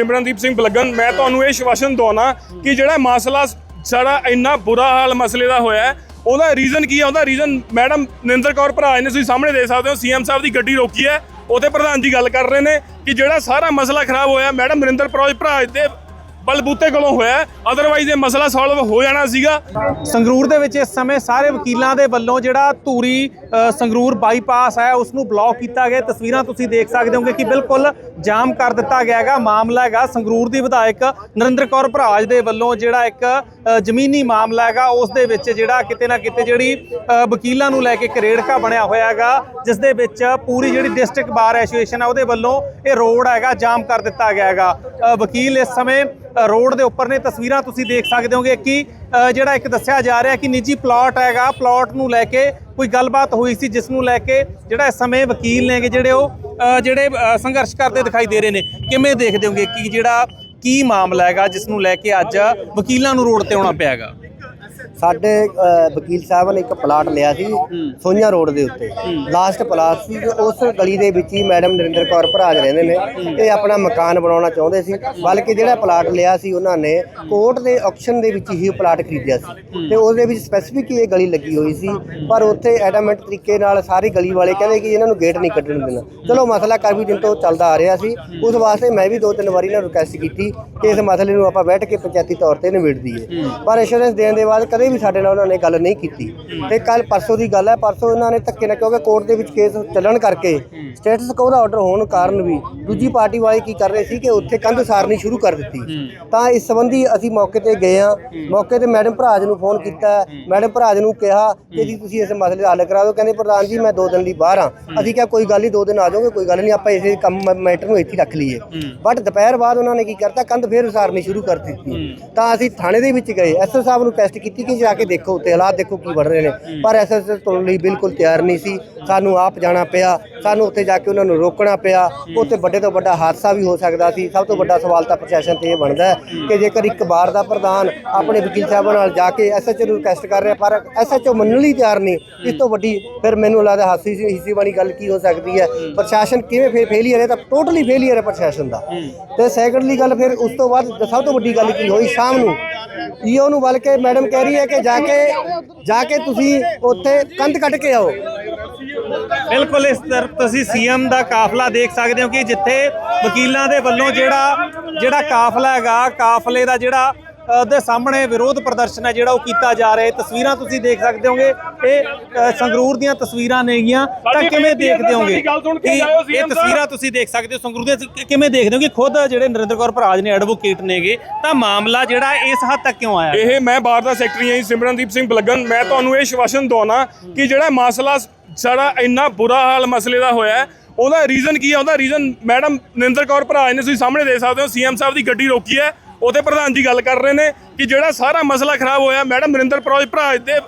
ਸਿਮਰਨਦੀਪ ਸਿੰਘ ਬਲਗਨ ਮੈਂ ਤੁਹਾਨੂੰ ਇਹ ਸ਼ਵਾਸ਼ਨ ਦਵਾਉਣਾ ਕਿ ਜਿਹੜਾ ਮਸਲਾ ਸਾਡਾ ਇੰਨਾ ਬੁਰਾ ਹਾਲ ਮਸਲੇ ਦਾ ਹੋਇਆ ਹੈ, ਉਹਦਾ ਰੀਜ਼ਨ ਕੀ ਹੈ? ਉਹਦਾ ਰੀਜ਼ਨ ਮੈਡਮ ਨਿੰਦਰ ਕੌਰ ਭਰਾ ਨੇ ਤੁਸੀਂ ਸਾਹਮਣੇ ਦੇਖ ਸਕਦੇ ਹੋ ਸੀਐਮ ਸਾਹਿਬ ਦੀ ਗੱਡੀ ਰੋਕੀ ਹੈ ਉਹਦੇ ਪ੍ਰਧਾਨ ਜੀ ਗੱਲ ਕਰ ਰਹੇ ਨੇ ਕਿ ਜਿਹੜਾ ਸਾਰਾ ਮਸਲਾ ਖਰਾਬ ਹੋਇਆ ਮੈਡਮ ਨਰਿੰਦਰ ਪ੍ਰੋਜ ਭਰਾ ਦੇ ਬਲਬੂਤੇ ਕੋਲੋਂ ਹੋਇਆ ਅਦਰਵਾਈਜ਼ ਇਹ ਮਸਲਾ ਸੋਲਵ ਹੋ ਜਾਣਾ ਸੀਗਾ। ਸੰਗਰੂਰ ਦੇ ਵਿੱਚ ਇਸ ਸਮੇਂ ਸਾਰੇ ਵਕੀਲਾਂ ਦੇ ਵੱਲੋਂ ਜਿਹੜਾ ਧੂਰੀ ਸੰਗਰੂਰ ਬਾਈਪਾਸ ਹੈ ਉਸ ਨੂੰ ਬਲੌਕ ਕੀਤਾ ਗਿਆ। ਤਸਵੀਰਾਂ ਤੁਸੀਂ ਦੇਖ ਸਕਦੇ ਹੋਗੇ ਕਿ ਬਿਲਕੁਲ ਜਾਮ ਕਰ ਦਿੱਤਾ ਗਿਆ ਹੈਗਾ। ਮਾਮਲਾ ਹੈਗਾ ਸੰਗਰੂਰ ਦੀ ਵਿਧਾਇਕ ਨਰਿੰਦਰ ਕੌਰ ਭਰਾਜ ਦੇ ਵੱਲੋਂ ਜਿਹੜਾ ਇੱਕ ਜ਼ਮੀਨੀ ਮਾਮਲਾ ਹੈਗਾ, ਉਸ ਦੇ ਵਿੱਚ ਜਿਹੜਾ ਕਿਤੇ ਨਾ ਕਿਤੇ ਜਿਹੜੀ ਵਕੀਲਾਂ ਨੂੰ ਲੈ ਕੇ ਇੱਕ ਰੇੜਕਾ ਬਣਿਆ ਹੋਇਆ ਹੈਗਾ, ਜਿਸ ਦੇ ਵਿੱਚ ਪੂਰੀ ਜਿਹੜੀ ਡਿਸਟ੍ਰਿਕਟ ਬਾਰ ਐਸੋਸੀਏਸ਼ਨ ਹੈ ਉਹਦੇ ਵੱਲੋਂ ਇਹ ਰੋਡ ਹੈਗਾ, ਜਾਮ ਕਰ ਦਿੱਤਾ ਗਿਆ ਹੈਗਾ। ਵਕੀਲ ਇਸ ਸਮੇਂ ਰੋਡ ਦੇ ਉੱਪਰ ਨੇ ਤਸਵੀਰਾਂ ਤੁਸੀਂ ਦੇਖ ਸਕਦੇ ਹੋਗੇ ਕਿ ਜਿਹੜਾ ਇੱਕ ਦੱਸਿਆ ਜਾ ਰਿਹਾ ਕਿ ਨਿੱਜੀ ਪਲਾਟ ਹੈਗਾ, ਪਲਾਟ ਨੂੰ ਲੈ ਕੇ ਕੋਈ ਗੱਲਬਾਤ ਹੋਈ ਸੀ, ਜਿਸ ਨੂੰ ਲੈ ਕੇ ਜਿਹੜਾ ਇਸ ਸਮੇਂ ਵਕੀਲ ਨੇਗੇ ਜਿਹੜੇ ਉਹ ਜਿਹੜੇ ਸੰਘਰਸ਼ ਕਰਦੇ ਦਿਖਾਈ ਦੇ ਰਹੇ ਨੇ। ਕਿਵੇਂ ਦੇਖਦੇ ਹੋਗੇ ਕਿ ਜਿਹੜਾ, ਕੀ ਮਾਮਲਾ ਹੈਗਾ, ਜਿਸ ਨੂੰ ਲੈ ਕੇ ਅੱਜ ਵਕੀਲਾਂ ਨੂੰ ਰੋਡ ਤੇ ਆਉਣਾ ਪਿਆ ਹੈਗਾ? ਸਾਡੇ ਵਕੀਲ ਸਾਹਿਬ ਨੇ ਇੱਕ ਪਲਾਟ ਲਿਆ ਸੀ ਸੋਈਆਂ ਰੋਡ ਦੇ ਉੱਤੇ। ਲਾਸਟ ਪਲਾਟ ਸੀ ਉਸ ਗਲੀ ਦੇ ਵਿੱਚ ਹੀ ਮੈਡਮ ਨਰਿੰਦਰ ਕੌਰ ਭਰਾਜ ਰਹਿੰਦੇ ਨੇ ਇਹ ਆਪਣਾ ਮਕਾਨ ਬਣਾਉਣਾ ਚਾਹੁੰਦੇ ਸੀ ਬਲਕਿ ਜਿਹੜਾ ਪਲਾਟ ਲਿਆ ਸੀ ਉਹਨਾਂ ਨੇ ਕੋਰਟ ਦੇ ਆਕਸ਼ਨ ਦੇ ਵਿੱਚ ਹੀ ਉਹ ਪਲਾਟ ਖਰੀਦਿਆ ਸੀ। ਤੇ ਉਹਦੇ ਵਿੱਚ ਸਪੈਸੀਫਿਕ ਇਹ ਗਲੀ ਲੱਗੀ ਹੋਈ ਸੀ ਪਰ ਉੱਥੇ ਐਡਾਮੈਂਟ ਤਰੀਕੇ ਨਾਲ ਸਾਰੀ ਗਲੀ ਵਾਲੇ ਕਹਿੰਦੇ ਕਿ ਇਹਨਾਂ ਨੂੰ ਗੇਟ ਨਹੀਂ ਕੱਢਣ ਦੇਣਾ। ਚਲੋ ਮਸਲਾ ਕਾਫੀ ਦਿਨ ਤੋਂ ਚੱਲਦਾ ਆ ਰਿਹਾ ਸੀ ਉਸ ਵਾਸਤੇ ਮੈਂ ਵੀ ਦੋ ਤਿੰਨ ਵਾਰੀ ਨਾਲ ਰਿਕੁਐਸਟ ਕੀਤੀ ਕਿ ਇਸ ਮਸਲੇ ਨੂੰ ਆਪਾਂ ਬੈਠ ਕੇ ਪੰਚਾਇਤੀ ਤੌਰ ਤੇ ਨਿਬੇੜ ਦਈਏ। ਪਰ ਐਸ਼ੋਰੈਂਸ ਦੇਣ ਦੇ ਬਾਅਦ ਕਦੇ ਵੀ ਸਾਡੇ ਨਾਲ ਉਹਨਾਂ ਨੇ ਗੱਲ ਨਹੀਂ ਕੀਤੀ। ਤੇ ਕੱਲ ਪਰਸੋਂ ਦੀ ਗੱਲ ਹੈ, ਪਰਸੋਂ ਇਹਨਾਂ ਨੇ ਧੱਕੇ ਨਾਲ ਕਿਉਂਕਿ ਕੋਰਟ ਦੇ ਵਿੱਚ ਕੇਸ ਚੱਲਣ ਕਰਕੇ ਸਟੇਟਸ ਕੋ ਦਾ ਆਰਡਰ ਹੋਣ ਕਾਰਨ ਵੀ ਦੂਜੀ ਪਾਰਟੀ ਵਾਲੇ ਕੀ ਕਰ ਰਹੇ ਸੀ ਕਿ ਉੱਥੇ ਕੰਧ ਸਾਰਨੀ ਸ਼ੁਰੂ ਕਰ ਦਿੱਤੀ। ਤਾਂ ਇਸ ਸੰਬੰਧੀ ਅਸੀਂ ਮੌਕੇ ਤੇ ਗਏ ਆ ਮੌਕੇ ਤੇ ਮੈਡਮ ਭਰਾਜ ਨੂੰ ਫੋਨ ਕੀਤਾ ਮੈਡਮ ਭਰਾਜ ਨੂੰ ਕਿਹਾ ਕਿ ਜੀ ਤੁਸੀਂ ਇਸ ਮਸਲੇ ਦਾ ਹੱਲ ਕਰਾ ਦਿਓ। ਕਹਿੰਦੇ ਪ੍ਰਧਾਨ ਜੀ, ਮੈਂ ਦੋ ਦਿਨ ਲਈ ਬਾਹਰ ਆ ਅਸੀਂ ਕਿਹਾ, ਕੋਈ ਗੱਲ ਨਹੀਂ, ਦੋ ਦਿਨ ਆ ਜਾਓਗੇ, ਕੋਈ ਗੱਲ ਨਹੀਂ, ਆਪਾਂ ਇਸੇ ਕੰਮ ਮੈਟਰ ਨੂੰ ਇੱਥੇ ਰੱਖ ਲਈਏ। ਬਟ ਦੁਪਹਿਰ ਬਾਅਦ ਉਹਨਾਂ ਨੇ ਕੀ ਕਰਤਾ, ਕੰਧ ਫੇਰ ਉਸਾਰਨੀ ਸ਼ੁਰੂ ਕਰ ਦਿੱਤੀ। ਤਾਂ ਅਸੀਂ ਥਾਣੇ ਦੇ ਵਿੱਚ ਗਏ। ਐਸਐਸ ਸਾਹਿਬ ਨੂੰ ਟੈਸਟ ਕੀਤੀ ਕਿ ਜਾ ਕੇ ਦੇਖੋ ਉੱਤੇ ਹਾਲਾਤ ਦੇਖੋ ਕੀ ਬਣ ਰਹੇ ਨੇ। ਪਰ ਐਸਐਸ ਤੋਂ ਲਈ ਬਿਲਕੁਲ ਤਿਆਰ ਨਹੀਂ ਸੀ। ਸਾਨੂੰ ਆਪ ਜਾਣਾ ਪਿਆ। ਸਾਨੂੰ ਉੱਥੇ ਜਾ ਕੇ ਉਹਨਾਂ ਨੂੰ ਰੋਕਣਾ ਪਿਆ। ਉੱਥੇ ਵੱਡੇ ਤੋਂ ਵੱਡਾ ਹਾਦਸਾ ਵੀ ਹੋ ਸਕਦਾ ਸੀ। ਸਭ ਤੋਂ ਵੱਡਾ ਸਵਾਲ ਤਾਂ ਪ੍ਰਸ਼ਾਸਨ ਤੇ ਇਹ ਬਣਦਾ ਕਿ ਜੇਕਰ ਇੱਕ ਵਾਰ ਦਾ ਪ੍ਰਧਾਨ ਆਪਣੇ ਵਕੀਲ ਸਾਹਿਬਾਂ ਨਾਲ ਜਾ ਕੇ ਐਸਐਚਓ ਨੂੰ ਰਿਕਵੈਸਟ ਕਰ ਰਿਹਾ, ਪਰ ਐਸਐਚਓ ਮੰਨਣ ਲਈ ਤਿਆਰ ਨਹੀਂ। ਇਸ ਤੋਂ ਵੱਡੀ ਫਿਰ ਮੈਨੂੰ ਲੱਗਦਾ ਹਾਸੀ ਸੀ, ਹਿੱਸੀ ਵਾਲੀ ਗੱਲ ਕੀ ਹੋ ਸਕਦੀ ਹੈ? ਪ੍ਰਸ਼ਾਸਨ ਕਿਵੇਂ ਫੇ ਫੇਲੀਅਰ ਹੈ, ਤਾਂ ਟੋਟਲੀ ਫੇਲੀਅਰ ਹੈ ਪ੍ਰਸ਼ਾਸਨ ਦਾ। ਤੇ ਸੈਕੰਡਲੀ ਗੱਲ ਫਿਰ ਉਸ ਤੋਂ ਬਾਅਦ ਸਭ ਤੋਂ ਵੱਡੀ ਗੱਲ ਕੀ ਹੋਈ? ਸ਼ਾਮ ਨੂੰ ਈਓ ਨੂੰ ਬਲ ਕੇ ਮੈਡਮ ਕਹਿ ਰਹੀ ਹੈ ਕਿ ਜਾ ਕੇ ਜਾ ਕੇ ਤੁਸੀਂ ਉੱਥੇ ਕੰਧ ਕੱਢ ਕੇ ਆਓ? ਬਿਲਕੁਲ ਇਸ ਤਰ੍ਹਾਂ ਤੁਸੀਂ ਸੀਐਮ ਦਾ ਕਾਫਲਾ ਦੇਖ ਸਕਦੇ ਹੋ ਕਿ ਜਿੱਥੇ ਵਕੀਲਾਂ ਦੇ ਵੱਲੋਂ ਜਿਹੜਾ ਜਿਹੜਾ ਕਾਫਲਾ ਹੈਗਾ, ਕਾਫਲੇ ਦਾ ਜਿਹੜਾ ਉਹਦੇ ਸਾਹਮਣੇ ਵਿਰੋਧ ਪ੍ਰਦਰਸ਼ਨ ਹੈ ਜਿਹੜਾ ਉਹ ਕੀਤਾ ਜਾ ਰਿਹਾ ਹੈ। ਤਸਵੀਰਾਂ ਤੁਸੀਂ ਦੇਖ ਸਕਦੇ ਹੋਗੇ। ਇਹ ਸੰਗਰੂਰ ਦੀਆਂ ਤਸਵੀਰਾਂ ਨੇਗੀਆਂ ਤਾਂ ਕਿਵੇਂ ਦੇਖਦੇ ਹੋਗੇ ਇਹ ਤਸਵੀਰਾਂ ਤੁਸੀਂ ਦੇਖ ਸਕਦੇ ਹੋ ਸੰਗਰੂਰ ਕਿ- ਕਿਵੇਂ ਦੇਖਦੇ ਹੋ ਕਿ ਖੁਦ ਜਿਹੜੇ ਨਰਿੰਦਰ ਕੌਰ ਭਰਾਜ ਨੇ ਐਡਵੋਕੇਟ ਨੇਗੇ ਤਾਂ ਮਾਮਲਾ ਜਿਹੜਾ ਇਸ ਹੱਦ ਤੱਕ ਕਿਉਂ ਆਇਆ? ਇਹ ਮੈਂ ਬਾਰ ਦਾ ਸੈਕਟਰੀ ਹਾਂ ਸਿਮਰਨਦੀਪ ਸਿੰਘ ਬਲਗਨ ਮੈਂ ਤੁਹਾਨੂੰ ਇਹ ਸ਼ਵਾਸ਼ਨ ਦਵਾਉਣਾ ਕਿ ਜਿਹੜਾ ਮਸਲਾ ਸਾਡਾ ਇੰਨਾ ਬੁਰਾ ਹਾਲ ਮਸਲੇ ਦਾ ਹੋਇਆ ਉਹਦਾ ਰੀਜ਼ਨ ਕੀ ਹੈ? ਉਹਦਾ ਰੀਜ਼ਨ ਮੈਡਮ ਨਿੰਦਰ ਕੌਰ ਭਰਾ ਨੇ ਤੁਸੀਂ ਸਾਹਮਣੇ ਦੇਖ ਸਕਦੇ ਹੋ। ਸੀਐਮ ਸਾਹਿਬ ਦੀ ਗੱਡੀ ਰੋਕੀ ਹੈ। ਉਹਦੇ ਪ੍ਰਧਾਨ ਜੀ ਗੱਲ ਕਰ ਰਹੇ ਨੇ ਕਿ ਜਿਹੜਾ ਸਾਰਾ ਮਸਲਾ ਖਰਾਬ ਹੋਇਆ ਮੈਡਮ ਨਰਿੰਦਰ ਪ੍ਰੋਜ ਭਰਾ ਦੇ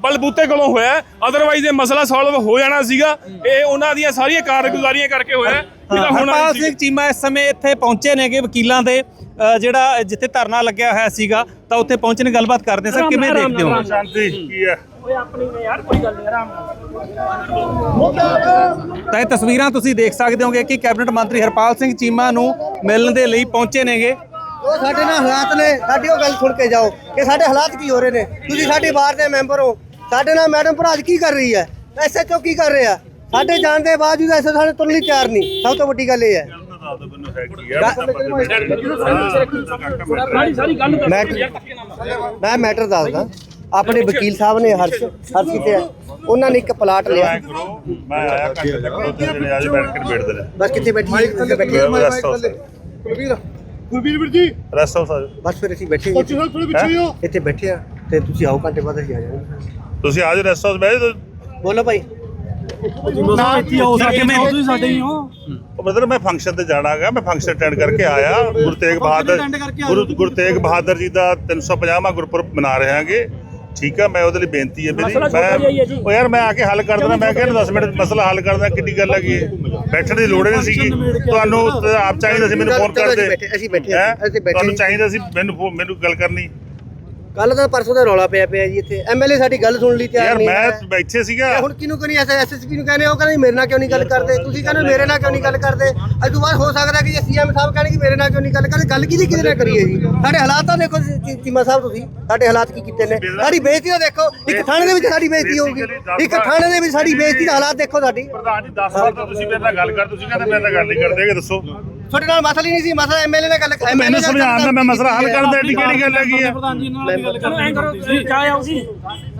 ਬਲਬੂਤੇ ਕੋਲੋਂ ਹੋਇਆ ਅਦਰਵਾਈਜ਼ ਇਹ ਮਸਲਾ ਸੋਲਵ ਹੋ ਜਾਣਾ ਸੀਗਾ। ਇਹ ਉਹਨਾਂ ਦੀਆਂ ਸਾਰੀਆਂ ਕਾਰਗੁਜ਼ਾਰੀਆਂ ਕਰਕੇ ਹੋਇਆ ਇਹਦਾ ਹੋਣਾ ਹਰਪਾਲ ਸਿੰਘ ਚੀਮਾ ਇਸ ਸਮੇਂ ਇੱਥੇ ਪਹੁੰਚੇ ਨੇਗੇ ਵਕੀਲਾਂ ਦੇ। ਜਿਹੜਾ ਜਿੱਥੇ ਧਰਨਾ ਲੱਗਿਆ ਹੋਇਆ ਸੀਗਾ ਤਾਂ ਉੱਥੇ ਪਹੁੰਚੇ ਨੇ ਗੱਲਬਾਤ ਕਰਦੇ ਸਰ ਕਿਵੇਂ ਦੇਖਦੇ ਹੋ? ਸ਼ਾਂਤੀ ਕੀ ਹੈ? ਤਾਂ ਇਹ ਤਸਵੀਰਾਂ ਤੁਸੀਂ ਦੇਖ ਸਕਦੇ ਹੋਗੇ ਕਿ ਕੈਬਨਿਟ ਮੰਤਰੀ ਹਰਪਾਲ ਸਿੰਘ ਚੀਮਾ ਨੂੰ ਮਿਲਣ ਦੇ ਲਈ ਪਹੁੰਚੇ ਨੇਗੇ। ਸਾਡੇ ਨਾਲ ਹਾਲਾਤ ਨੇ ਸਾਡੀ ਉਹ ਗੱਲ ਸੁਣ ਕੇ ਜਾਓ ਕਿ ਸਾਡੇ ਹਾਲਾਤ ਕੀ ਹੋ ਰਹੇ ਨੇ। ਤੁਸੀਂ ਸਾਡੇ ਬਾਹਰ ਦੇ ਮੈਂਬਰ ਹੋ। ਸਾਡੇ ਨਾਲ ਮੈਡਮ ਭਰਾਜ ਕੀ ਕਰ ਰਹੀ ਹੈ? ਐਸਐਚਓ ਕੀ ਕਰ ਰਿਹਾ? ਸਾਡੇ ਜਾਣ ਦੇ ਬਾਵਜੂਦ ਐਸੇ ਸਾਡੇ ਤੁਰਨ ਲਈ ਤਿਆਰ ਨਹੀਂ ਸਭ ਤੋਂ ਵੱਡੀ ਗੱਲ ਇਹ ਹੈ। ਮੈਟਰ ਮੈਂ ਮੈਟਰ ਦੱਸਦਾ। ਆਪਣੇ ਵਕੀਲ ਸਾਹਿਬ ਨੇ ਹਰਸ਼ ਹਰਸ਼ ਕਿਤੇ ਉਹਨਾਂ ਨੇ ਇੱਕ ਪਲਾਟ ਲਿਆ। ਮੈਂ ਆਇਆ ਉੱਥੇ ਜਿਹੜੇ ਅੱਜ ਬੈਠ ਕੇ ਨਿਬੇੜ ਦੇ ਨੇ। ਬਸ ਕਿੱਥੇ ਬੈਠੀ ਕਿੱਥੇ ਬੈਠੀ ਰੈਸਟ ਕੁਲਵੀਰ ਵੀਰ ਜੀ। ਰੈਸਟ ਹਾਊਸ ਆ ਜਾਓ। ਬਸ ਫਿਰ ਅਸੀਂ ਬੈਠੇ ਕੋਚੀ ਸਾਹਿਬ ਥੋੜੇ ਪਿੱਛੇ ਹੀ ਹੋ। ਇੱਥੇ ਬੈਠੇ ਆ ਤੇ ਤੁਸੀਂ ਆਓ ਘੰਟੇ ਬਾਅਦ ਅਸੀਂ ਆ ਜਾਵਾਂਗੇ। ਤੁਸੀਂ ਆਜ ਰੈਸਟ ਹਾਊਸ ਬਹਿ ਜਾਓ ਬੋਲੋ ਭਾਈ। ਉਹ ਮਤਲਬ ਮੈਂ ਫੰਕਸ਼ਨ ਤੇ ਜਾਣਾ ਹੈਗਾ ਮੈਂ ਫੰਕਸ਼ਨ ਅਟੈਂਡ ਕਰਕੇ ਆਇਆ। ਗੁਰੂ ਤੇਗ ਬਹਾਦਰ ਗੁਰੂ ਗੁਰੂ ਤੇਗ ਬਹਾਦਰ ਜੀ ਦਾ 350ਵਾਂ ਗੁਰਪੁਰਬ ਮਨਾ ਰਹੇ ਹਾਂਗੇ। ਠੀਕ ਆ ਮੈਂ ਉਹਦੇ ਲਈ ਬੇਨਤੀ ਹੈ ਮੇਰੀ। ਮੈਂ ਉਹ ਯਾਰ ਮੈਂ ਆ ਕੇ ਹੱਲ ਕਰ ਦੇਣਾ ਮੈਂ ਕਹਿੰਦਾ 10 ਮਿੰਟ ਮਸਲਾ ਹੱਲ ਕਰਦਾ ਕਿੱਡੀ ਗੱਲ ਹੈਗੀ ਹੈ। ਬੈਠਣ ਦੀ ਲੋੜ ਨਹੀਂ ਸੀਗੀ। ਤੁਹਾਨੂੰ ਆਪ ਚਾਹੀਦਾ ਸੀ ਮੈਨੂੰ ਫੋਨ ਕਰਦੇ ਅਸੀਂ ਬੈਠੇ- ਅਸੀਂ ਬੈਠੇ ਹਾਂ, ਹੈਂ? ਅਸੀਂ ਬੈਠੇ ਤੁਹਾਨੂੰ। ਚਾਹੀਦਾ ਸੀ ਮੈਨੂੰ ਮੈਨੂੰ ਗੱਲ ਕਰਨੀ। ਕੱਲ ਦਾ ਪਰਸੋਂ ਦਾ ਰੌਲਾ ਪਿਆ ਪਿਆ ਜੀ ਇੱਥੇ। ਐਮਐਲਏ ਸਾਡੀ ਗੱਲ ਸੁਣ ਲਈ ਤਿਆਰ ਯਾਰ ਨਹੀਂ ਹੈ। ਮੈਂ ਬੈਠੇ ਸੀਗਾ। ਹੁਣ ਕਿਹਨੂੰ ਕੋਈ ਐਸ ਐਸਐਸਪੀ ਨੂੰ ਕਹਿੰਦੇ ਉਹ ਕਹਿੰਦੇ ਮੇਰੇ ਨਾਲ ਕਿਉਂ ਨਹੀਂ ਗੱਲ ਕਰਦੇ? ਤੁਸੀਂ ਕਹਿੰਦੇ ਮੇਰੇ ਨਾਲ ਕਿਉਂ ਨਹੀਂ ਗੱਲ ਕਰਦੇ? ਅੱਜ ਤੋਂ ਬਾਅਦ ਹੋ ਸਕਦਾ ਕਿ ਜੇ ਸੀਐਮ ਸਾਹਿਬ ਕਹਿਣਗੇ ਕਿ ਮੇਰੇ ਨਾਲ ਕਿਉਂ ਨਹੀਂ ਗੱਲ ਕਰਦੇ ਗੱਲ ਕਿਹਦੀ ਕਿਹਦੇ ਨਾਲ ਕਰੀਏ ਜੀ? ਸਾਡੇ ਹਾਲਾਤ ਤਾਂ ਦੇਖੋ ਚੀਮਾ ਸਾਹਿਬ ਤੁਸੀਂ ਸਾਡੇ ਹਾਲਾਤ ਕੀ ਕੀਤੇ ਨੇ? ਸਾਡੀ ਬੇਇੱਜ਼ਤੀ ਤਾਂ ਦੇਖੋ ਇੱਕ ਥਾਣੇ ਦੇ ਵਿੱਚ ਸਾਡੀ ਬੇਇੱਜ਼ਤੀ ਹੋਊਗੀ। ਇੱਕ ਥਾਣੇ ਦੇ ਵਿੱਚ ਸਾਡੀ ਬੇਇੱਜ਼ਤੀ ਦਾ ਹਾਲਾਤ ਦੇਖੋ ਸਾਡੀ। ਪ੍ਰਧਾਨ ਜੀ 10 ਵਾਰ ਤਾਂ ਤੁਸੀਂ ਮੇਰੇ ਨਾਲ ਗੱਲ ਕਰ ਤੁਸੀਂ ਕਹਿੰਦੇ ਮੇਰੇ ਨਾਲ ਗੱਲ ਨਹੀਂ ਕਰਦੇ ਦੱਸੋ। ਤੁਹਾਡੇ ਨਾਲ ਮਸਲਾ ਹੀ ਨਹੀਂ ਸੀ ਮਸਲਾ ਐਮਐਲਏ ਨਾਲ ਗੱਲ MLA ਮੈਨੂੰ ਨਾਲ ਗੱਲ ਸਮਝਾਉਣ ਦਾ ਮੈਂ ਮਸਲਾ ਹੱਲ ਕਰਨ ਦਾ ਐਡੀ ਕਿਹੜੀ ਗੱਲ ਹੈਗੀ ਆ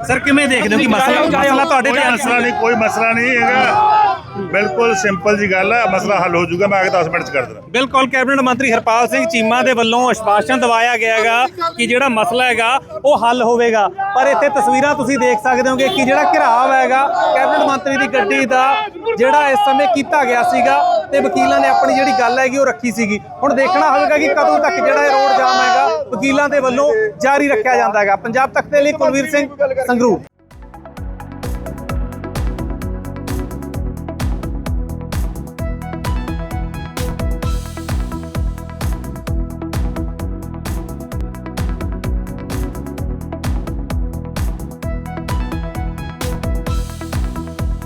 ਸਰ ਕਿਵੇਂ ਦੇਖਦੇ ਹੋ ਕਿ ਮਸਲਾ ਮਸਲਾ ਤੁਹਾਡੇ ਤੇ ਮਸਲਾ ਨਹੀਂ ਕੋਈ ਮਸਲਾ ਨਹੀਂ ਹੈਗਾ। ਬਿਲਕੁਲ ਸਿੰਪਲ ਜੀ ਗੱਲ ਹੈ ਮਸਲਾ ਹੱਲ ਹੋ ਜਾਊਗਾ, ਮੈਂ ਆ 10 ਮਿੰਟ ਚ ਕਰ ਦੇਣਾ ਬਿਲਕੁਲ, ਕੈਬਨਿਟ ਮੰਤਰੀ ਹਰਪਾਲ ਸਿੰਘ ਚੀਮਾ ਦੇ ਵੱਲੋਂ ਆਸ਼ਵਾਸਨ ਦਵਾਇਆ ਗਿਆ ਹੈਗਾ ਕਿ ਜਿਹੜਾ ਮਸਲਾ ਹੈਗਾ, ਉਹ ਹੱਲ ਹੋਵੇਗਾ। ਪਰ ਇੱਥੇ ਤਸਵੀਰਾਂ ਤੁਸੀਂ ਦੇਖ ਸਕਦੇ ਹੋਗੇ ਕਿ ਜਿਹੜਾ ਘਿਰਾਵ ਹੈਗਾ, ਕੈਬਨਿਟ ਮੰਤਰੀ ਦੀ ਗੱਡੀ ਦਾ ਜਿਹੜਾ ਇਸ ਸਮੇਂ ਕੀਤਾ ਗਿਆ ਸੀਗਾ ਤੇ ਵਕੀਲਾਂ ਨੇ ਆਪਣੀ ਜਿਹੜੀ ਗੱਲ ਹੈਗੀ, ਉਹ ਰੱਖੀ ਸੀਗੀ। ਹੁਣ ਦੇਖਣਾ ਹੋਵੇਗਾ ਕਿ ਕਦੋਂ ਤੱਕ ਜਿਹੜਾ ਇਹ ਰੋਡ ਜਾਮ ਹੈਗਾ, ਵਕੀਲਾਂ ਦੇ ਵੱਲੋਂ ਜਾਰੀ ਰੱਖਿਆ ਜਾਂਦਾ ਹੈਗਾ। ਪੰਜਾਬ ਤੱਕ ਦੇ ਲਈ ਕੁਲਵੀਰ ਸਿੰਘ ਸੰਗਰੂਰ।